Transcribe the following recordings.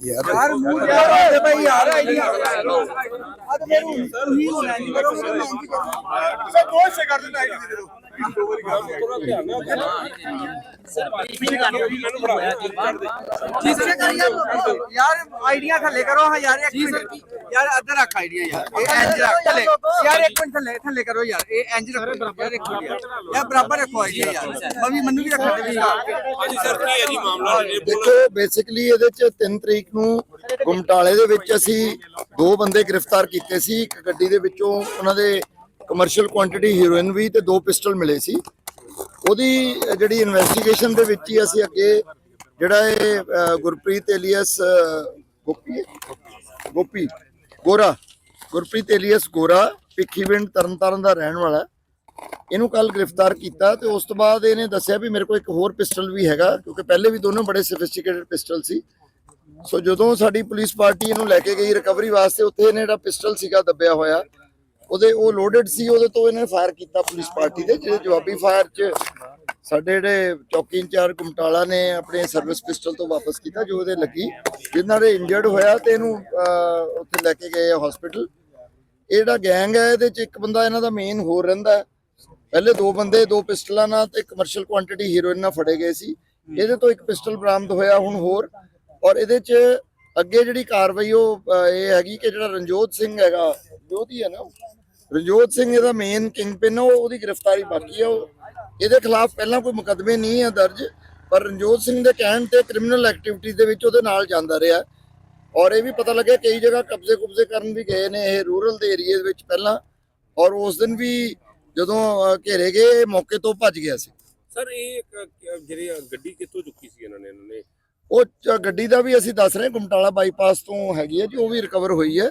ਯਾਰ ਮੂੰਹ ਯਾਰ। ਭਾਈ ਯਾਰ ਤੇ ਫਿਰ ਤੁਸੀਂ ਹੋਣਾ ਨਹੀਂ ਮੈਂ ਕਰਾਂ ਸਰ ਬਹੁਤ ਸੇ ਕਰ ਦਿੰਦਾ ਆਈਡੀ ਦੇ ਦੋ ਵਾਰੀ ਗੱਲ ਥੋੜਾ ਧਿਆਨ ਨਾਲ ਜਿਸੇ ਕਰੀਏ ਯਾਰ ਆਈਡੀਆ ਥੱਲੇ ਕਰੋ। ਹਾਂ ਯਾਰ ਇੱਕ ਮਿੰਟ। ਯਾਰ ਅੱਧਰ ਰੱਖ ਆਈਡੀਆ ਯਾਰ। ਇਹ ਇੰਜ ਰੱਖ ਥੱਲੇ। ਯਾਰ ਇੱਕ ਮਿੰਟ ਥੱਲੇ ਥੱਲੇ ਕਰੋ ਯਾਰ। ਇਹ ਇੰਜ ਰੱਖੋ। ਯਾਰ ਇੱਕ ਮਿੰਟ ਯਾਰ। ਯਾਰ ਬਰਾਬਰ ਰੱਖੋ ਆਈਡੀਆ ਯਾਰ। ਮੈਂ ਵੀ ਮੈਨੂੰ ਵੀ ਰੱਖਣ ਦੇ ਵੀ ਹਾਂਜੀ ਸਰ ਕੀ ਹੈ ਜੀ ਮਾਮਲਾ? ਦੇਖੋ ਬੇਸਿਕਲੀ ਇਹਦੇ ਚ 3 ਤਰੀਕ ਨੂੰ ਗੁਮਟਾਲੇ ਦੇ ਵਿੱਚ ਅਸੀਂ ਦੋ ਬੰਦੇ ਗ੍ਰਿਫਤਾਰ ਕੀਤੇ ਸੀ। ਇੱਕ ਗੱਡੀ ਦੇ ਵਿੱਚੋਂ ਉਹਨਾਂ ਦੇ ਕਮਰਸ਼ੀਅਲ ਕੁਆਂਟੀਟੀ ਹੀਰੋਇਨ ਵੀ ਤੇ ਦੋ ਪਿਸਟਲ ਮਿਲੇ ਸੀ। ਉਹਦੀ ਜਿਹੜੀ ਇਨਵੈਸਟੀਗੇਸ਼ਨ ਦੇ ਵਿੱਚ ਹੀ ਅਸੀਂ ਅੱਗੇ ਜਿਹੜਾ ਇਹ ਗੁਰਪ੍ਰੀਤ ਏਲੀਅਸ ਗੋਪੀ ਗੋਪੀ, ਗੋਰਾ। ਗੁਰਪ੍ਰੀਤ ਏਲੀਅਸ ਗੋਰਾ, ਭਿੱਖੀਵਿੰਡ ਤਰਨਤਾਰਨ ਦਾ ਰਹਿਣ ਵਾਲਾ। ਇਹਨੂੰ ਕੱਲ ਗ੍ਰਿਫਤਾਰ ਕੀਤਾ ਤੇ ਉਸ ਤੋਂ ਬਾਅਦ ਇਹਨੇ ਦੱਸਿਆ ਵੀ ਮੇਰੇ ਕੋਲ ਇੱਕ ਹੋਰ ਪਿਸਟਲ ਵੀ ਹੈਗਾ, ਕਿਉਂਕਿ ਪਹਿਲੇ ਵੀ ਦੋਨੋਂ ਬੜੇ ਸੋਫਿਸਟੀਕੇਟਡ ਪਿਸਟਲ ਸੀ। ਸੋ ਜਦੋਂ ਸਾਡੀ ਪੁਲਿਸ ਪਾਰਟੀ ਇਹਨੂੰ ਲੈ ਕੇ ਗਈ ਰਿਕਵਰੀ ਵਾਸਤੇ, ਉੱਥੇ ਇਹਨੇ ਜਿਹੜਾ ਪਿਸਟਲ ਸੀਗਾ ਦੱਬਿਆ ਹੋਇਆ। ਉਹਦੇ ਉਹ ਲੋਡਡ ਸੀ, ਉਹਦੇ ਤੋਂ ਇਹਨੇ ਫਾਇਰ ਕੀਤਾ ਪੁਲਿਸ ਪਾਰਟੀ ਦੇ, ਜਿਹੜੇ ਜਵਾਬੀ ਫਾਇਰ 'ਚ ਸਾਡੇ ਜਿਹੜੇ ਚੌਕੀ ਇੰਚਾਰਜ ਗੁਮਟਾਲਾ ਨੇ ਆਪਣੇ ਸਰਵਿਸ ਪਿਸਟਲ ਤੋਂ ਵਾਪਸ ਕੀਤਾ, ਜੋ ਉਹਦੇ ਲੱਗੀ, ਜਿਨ੍ਹਾਂ ਦੇ ਇੰਜਰਡ ਹੋਇਆ ਤੇ ਇਹਨੂੰ ਉੱਥੇ ਲੈ ਕੇ ਗਏ ਹਸਪੀਟਲ ਇਹ ਗੈਂਗ ਹੈ, ਇਹਦੇ 'ਚ ਇੱਕ ਬੰਦਾ ਇਹਨਾਂ ਦਾ ਮੇਨ ਹੋਰ ਰਹਿੰਦਾ ਪਹਿਲੇ ਦੋ ਬੰਦੇ, ਦੋ ਪਿਸਟਲਾਂ ਨਾਲ ਤੇ ਕਮਰਸ਼ੀਅਲ ਕੁਆਂਟੀਟੀ ਹੀਰੋਇਨ ਨਾਲ ਫੜੇ ਗਏ ਸੀ। ਇਹਦੇ ਤੋਂ ਇੱਕ ਪਿਸਟਲ ਬਰਾਮਦ ਹੋਇਆ ਹੁਣ ਹੋਰ। ਔਰ ਇਹਦੇ 'ਚ ਅੱਗੇ ਜਿਹੜੀ ਕਾਰਵਾਈ ਉਹ ਇਹ ਹੈਗੀ ਕਿ ਜਿਹੜਾ ਰਣਜੋਤ ਸਿੰਘ ਹੈਗਾ ਰਣਜੋਤ ਹੈ ਨਾ ਉਹ? ਰਣਜੋਤ ਸਿੰਘ ਇਹਦਾ ਮੇਨ ਕਿੰਗਪਿਨ ਉਹ ਉਹਦੀ ਗ੍ਰਿਫਤਾਰੀ ਬਾਕੀ ਹੈ ਉਹ ਇਹਦੇ ਖਿਲਾਫ ਪਹਿਲਾਂ ਕੋਈ ਮੁਕੱਦਮੇ ਨਹੀਂ ਹੈ ਦਰਜ ਪਰ ਰਣਜੋਤ ਸਿੰਘ ਦੇ ਕਹਿਣ ਤੇ ਕ੍ਰਿਮੀਨਲ ਐਕਟੀਵਿਟੀਜ਼ ਦੇ ਵਿੱਚ ਉਹਦੇ ਨਾਲ ਜਾਂਦਾ ਰਿਹਾ। ਔਰ ਇਹ ਵੀ ਪਤਾ ਲੱਗਿਆ ਕਈ ਜਗ੍ਹਾ ਕਬਜ਼ੇ ਕੁਬਜ਼ੇ ਕਰਨ ਵੀ ਗਏ ਨੇ ਇਹ ਰੂਰਲ ਦੇ ਏਰੀਆ ਵਿੱਚ ਪਹਿਲਾਂ ਔਰ ਉਸ ਦਿਨ ਵੀ ਜਦੋਂ ਘੇਰੇ ਗਏ ਇਹ ਮੌਕੇ ਤੋਂ ਭੱਜ ਗਿਆ ਸੀ। ਸਰ ਇਹ ਇੱਕ, ਜਿਹੜੀ ਗੱਡੀ ਕਿੱਥੋਂ ਚੁੱਕੀ ਸੀ ਇਹਨਾਂ ਨੇ ਇਹਨਾਂ ਨੇ? ਉਹ ਗੱਡੀ ਦਾ ਵੀ ਅਸੀਂ ਦੱਸ ਰਹੇ ਹਾਂ, ਗੁਮਟਾਲਾ ਬਾਈਪਾਸ ਤੋਂ ਹੈਗੀ ਹੈ ਜੀ ਉਹ ਵੀ ਰਿਕਵਰ ਹੋਈ ਹੈ।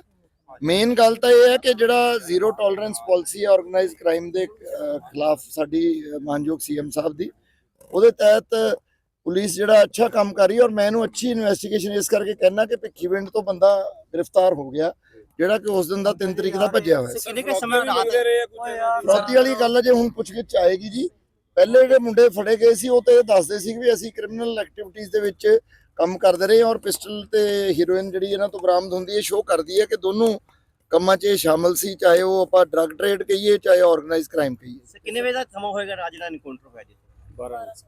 ਮੇਨ ਗੱਲ ਤਾਂ ਇਹ ਹੈ ਕਿ ਜਿਹੜਾ ਜ਼ੀਰੋ ਟੋਲਰੈਂਸ ਪਾਲਿਸੀ ਹੈ ਆਰਗੇਨਾਈਜ਼ਡ ਕ੍ਰਾਈਮ ਦੇ ਖਿਲਾਫ ਸਾਡੀ ਮਾਨਯੋਗ ਸੀਐਮ ਸਾਹਿਬ ਦੀ ਉਹਦੇ ਤਹਿਤ ਪੁਲਿਸ ਜਿਹੜਾ ਅੱਛਾ ਕੰਮ ਕਰ ਰਹੀ ਹੈ ਔਰ ਮੈਂ ਇਹਨੂੰ ਅੱਛੀ ਇਨਵੈਸਟੀਗੇਸ਼ਨ ਇਸ ਕਰਕੇ ਕਹਿਣਾ ਕਿ ਭਿੱਖੀਵਿੰਡ ਤੋਂ ਬੰਦਾ ਗ੍ਰਿਫਤਾਰ ਹੋ ਗਿਆ ਜਿਹੜਾ ਕਿ ਉਸ ਦਿਨ ਦਾ 3 ਤਰੀਕ ਦਾ ਭੱਜਿਆ ਹੋਇਆ ਸੀ। ਫਰੋਤੀ ਵਾਲੀ ਗੱਲ ਹੈ ਜੇ ਹੁਣ ਪੁੱਛਗਿੱਛ ਆਏਗੀ ਜੀ ਪਹਿਲੇ ਜਿਹੜੇ ਮੁੰਡੇ ਫੜੇ ਗਏ ਸੀ ਉਹ ਤੇ ਦੱਸਦੇ ਸੀ ਵੀ ਅਸੀਂ ਕ੍ਰਿਮੀਨਲ ਐਕਟੀਵਿਟੀਜ਼ ਦੇ ਵਿੱਚ ਕੰਮ ਕਰਦੇ ਰਹੇ ਔਰ ਪਿਸਟਲ ਤੇ ਹੀਰੋਇਨ ਜਿਹੜੀ ਇਹਨਾਂ ਤੋਂ ਬਰਾਮਦ ਹੁੰਦੀ ਹੈ ਸ਼ੋਅ ਕਰਦੀ ਹੈ ਕਿ ਦੋਨੋਂ ਕੰਮਾਂ 'ਚ ਸ਼ਾਮਲ ਸੀ ਚਾਹੇ ਉਹ ਆਪਾਂ ਡਰੱਗ ਟ੍ਰੇਡ ਕਹੀਏ ਚਾਹੇ ਆਰਗੇਨਾਈਜ਼ ਕ੍ਰਾਈਮ ਕਹੀਏ। ਕਿੰਨੇ ਵਜੇ ਦਾ ਸਮਾਂ ਹੋਏਗਾ ਰਾਜ ਦਾ ਐਨਕਾਊਂਟਰ ਹੋਇਆ ਜੀ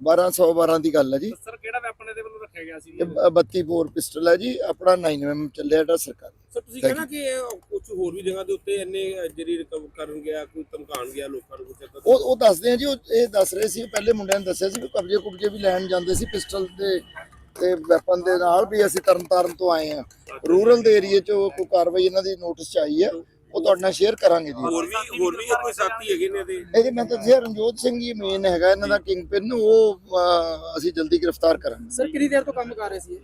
1212 ਦੀ ਗੱਲ ਹੈ ਜੀ। ਸਰ ਕਿਹੜਾ ਵੈਪਨ ਇਹਦੇ ਵੱਲੋਂ ਰੱਖਿਆ ਗਿਆ ਸੀ? ਇਹ ਬ- 32 ਬੋਰ ਪਿਸਟਲ ਹੈ ਜੀ ਆਪਣਾ 9mm ਚੱਲਿਆ ਜਿਹੜਾ ਸਰਕਾਰ। ਸਰ ਤੁਸੀਂ ਕਹਿਣਾ ਕਿ ਕੁਝ ਹੋਰ ਵੀ ਜਗ੍ਹਾ ਦੇ ਉੱਤੇ ਇੰਨੇ ਜਿਹੜੀ ਰਿਕਵਰ ਕਰਨ ਗਿਆ ਕੋਈ ਧਮਕਾਣ ਗਿਆ ਲੋਕਾਂ ਨੂੰ ਕੁਝ? ਉਹ ਉਹ ਦੱਸਦੇ ਆ ਜੀ ਉਹ ਇਹ ਦੱਸ ਰਹੇ ਸੀ ਪਹਿਲੇ ਮੁੰਡਿਆਂ ਨੇ ਦੱਸਿਆ ਸੀ ਕਿ ਕਬਜ਼ੇ ਕੁਬਜ਼ੇ ਵੀ ਲੈਣ ਜਾਂਦੇ ਸੀ ਪਿਸਟਲ ਦੇ ਤੇ ਵੈਪਨ ਦੇ ਨਾਲ ਵੀ ਅਸੀਂ ਤਰਨਤਾਰਨ ਤੋਂ ਆਏ ਆ ਰੂਰਲ ਦੇ ਏਰੀਆ 'ਚ ਕੋਈ ਕਾਰਵਾਈ ਇਹਨਾਂ ਦੀ ਨੋਟਿਸ 'ਚ ਆਈ ਹੈ। ਉਹ ਤੁਹਾਡੇ ਨਾਲ ਸ਼ੇਅਰ ਕਰਾਂਗੇ ਜੀ। ਹੋਰ ਵੀ ਹੋਰ ਵੀ ਕੋਈ ਸਾਥੀ ਹੈਗੇ ਨੇ ਇਹਦੇ? ਇਹਦੇ ਮੈਂ ਤਾਂ ਦੱਸਿਆ ਰਣਜੋਤ ਸਿੰਘ ਹੀ ਮੇਨ ਹੈਗਾ ਇਹਨਾਂ ਦਾ ਕਿੰਗ ਪਿਨ ਉਹ ਅਹ, ਅਸੀਂ ਜਲਦੀ ਗ੍ਰਿਫਤਾਰ ਕਰਾਂਗੇ। ਸਰ ਕਿੰਨੀ ਦੇਰ ਤੋਂ ਕੰਮ ਕਰ ਰਹੇ ਸੀ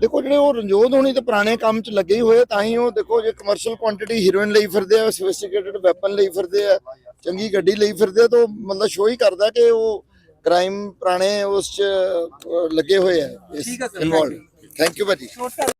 ਦੇਖੋ ਜਿਹੜੇ ਉਹ ਰਣਜੋਤ ਹੋਣੀ ਤੇ ਪੁਰਾਣੇ ਕੰਮ 'ਚ ਲੱਗੇ ਹੀ ਹੋਏ ਤਾਂ ਹੀ ਉਹ ਦੇਖੋ ਜੇ ਕਮਰਸ਼ੀਅਲ ਕੁਆਂਟੀਟੀ ਹੀਰੋਇਨ ਲਈ ਫਿਰਦੇ ਆ ਸੋਫਿਸਟੀਕੇਟਡ ਵੈਪਨ ਲਈ ਫਿਰਦੇ ਆ ਚੰਗੀ ਗੱਡੀ ਲਈ ਫਿਰਦੇ ਆ ਤਾਂ ਉਹ ਮਤਲਬ ਸ਼ੋਅ ਹੀ ਕਰਦਾ ਕਿ ਉਹ ਕ੍ਰਾਈਮ ਪੁਰਾਣੇ ਉਸ 'ਚ ਲੱਗੇ ਹੋਏ ਆ ਇਸ ਇਨਵੋਲਡ ਥੈਂਕ ਯੂ ਭਾਜੀ।